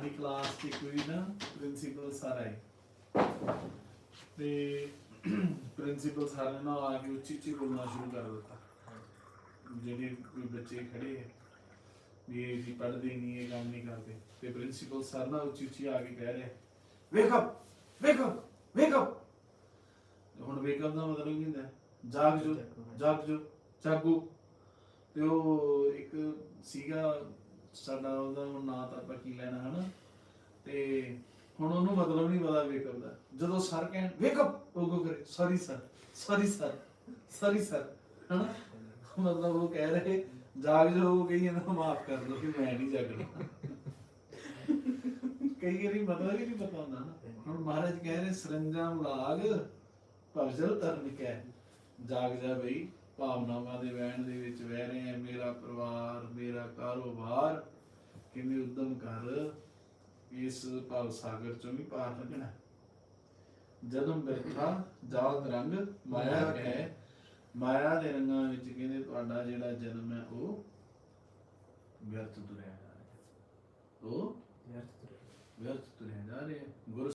ਸਾਡੀ ਕਲਾਸ 'ਚ ਕੋਈ ਨਾ ਪ੍ਰਿੰਸੀਪਲ ਸਰ ਆਏ ਤੇ ਪ੍ਰਿੰਸੀਪਲ ਸਰ ਨੇ ਨਾ ਆ ਕੇ ਉੱਚੀ ਉੱਚੀ ਬੋਲਣਾ ਸ਼ੁਰੂ ਕਰ ਦਿੱਤਾ। ਜਿਹੜੇ ਕੋਈ ਬੱਚੇ ਖੜੇ ਹੈ ਵੀ ਇਹ ਜੀ ਪੜ੍ਹਦੇ ਨਹੀਂ, ਇਹ ਕੰਮ ਨਹੀਂ ਕਰਦੇ। ਤੇ ਪ੍ਰਿੰਸੀਪਲ ਸਰ ਨਾ ਉੱਚੀ ਉੱਚੀ ਆ ਕੇ ਕਹਿ ਰਿਹਾ wake up wake up wake up ਹੁਣ ਵੇਕ ਅਪ ਦਾ ਮਤਲਬ ਕੀ ਹੁੰਦਾ? ਜਾਗ ਜੋ ਜਾਗ ਜੋ, ਜਾਗੋ। ਤੇ ਉਹ ਇੱਕ ਸੀਗਾ ਸਾਡਾ ਉਹਦਾ ਨਾਂ ਤਾਂ ਹੁਣ ਉਹਨੂੰ ਮਤਲਬ ਨਹੀਂ ਪਤਾ ਵੇਕ ਦਾ ਜਦੋਂ ਸਰ ਕਹਿਣ ਵੇਕ ਉਹ ਕੋ ਕਰੇ sorry sir sorry sir sorry sir ਹਨਾ? ਮਤਲਬ ਉਹ ਕਹਿ ਰਹੇ, ਜਾਗ ਜੋ ਉਹ ਕਹੀ ਜਾਂਦਾ, ਮਾਫ ਕਰ ਦੋ ਕਿ ਮੈਂ ਨਹੀਂ ਜਾਗਣਾ। ਕਈ ਵਾਰੀ ਮਤਲਬ ਹੀ ਨਹੀਂ ਪਤਾ ਹੁੰਦਾ ਨਾ। ਹੁਣ ਮਹਾਰਾਜ ਕਹਿ ਰਹੇ, ਸਰੰਜਾਮ ਲਾਗ ਭਵਜਲ ਤਰਨ ਕੈ। ਜਾਗ ਜਾ ਬਈ, ਭਾਵਨਾਵਾਂ ਦੇ ਵਹਿਣ ਦੇ ਵਿੱਚ ਵਹਿ ਰਹੇ ਆ, ਮੇਰਾ ਪਰਿਵਾਰ, ਮੇਰਾ ਕਾਰੋਬਾਰ, ਕਿਵੇਂ ਉਦਮ ਕਰ ਇਸ ਭਵ ਸਾਗਰ ਚੋਂ ਵੀ ਪਾਰ ਲੱਗਣਾ। ਜਨਮ ਬਿਰਥਾ ਜਾਤ ਰੰਗ ਮਾਇਆ ਹੈ। ਮਾਇਆ ਦੇ ਰੰਗਾਂ ਵਿੱਚ ਕਹਿੰਦੇ ਤੁਹਾਡਾ ਜਿਹੜਾ ਜਨਮ ਹੈ ਉਹ ਵਿਅਰਥ ਤੁਰਿਆ ਜਾ ਰਿਹਾ। ਉਹ ਵਿਅਰਥ ਤੁਰਿਆ ਜਾ ਰਿਹਾ। ਗੁਰ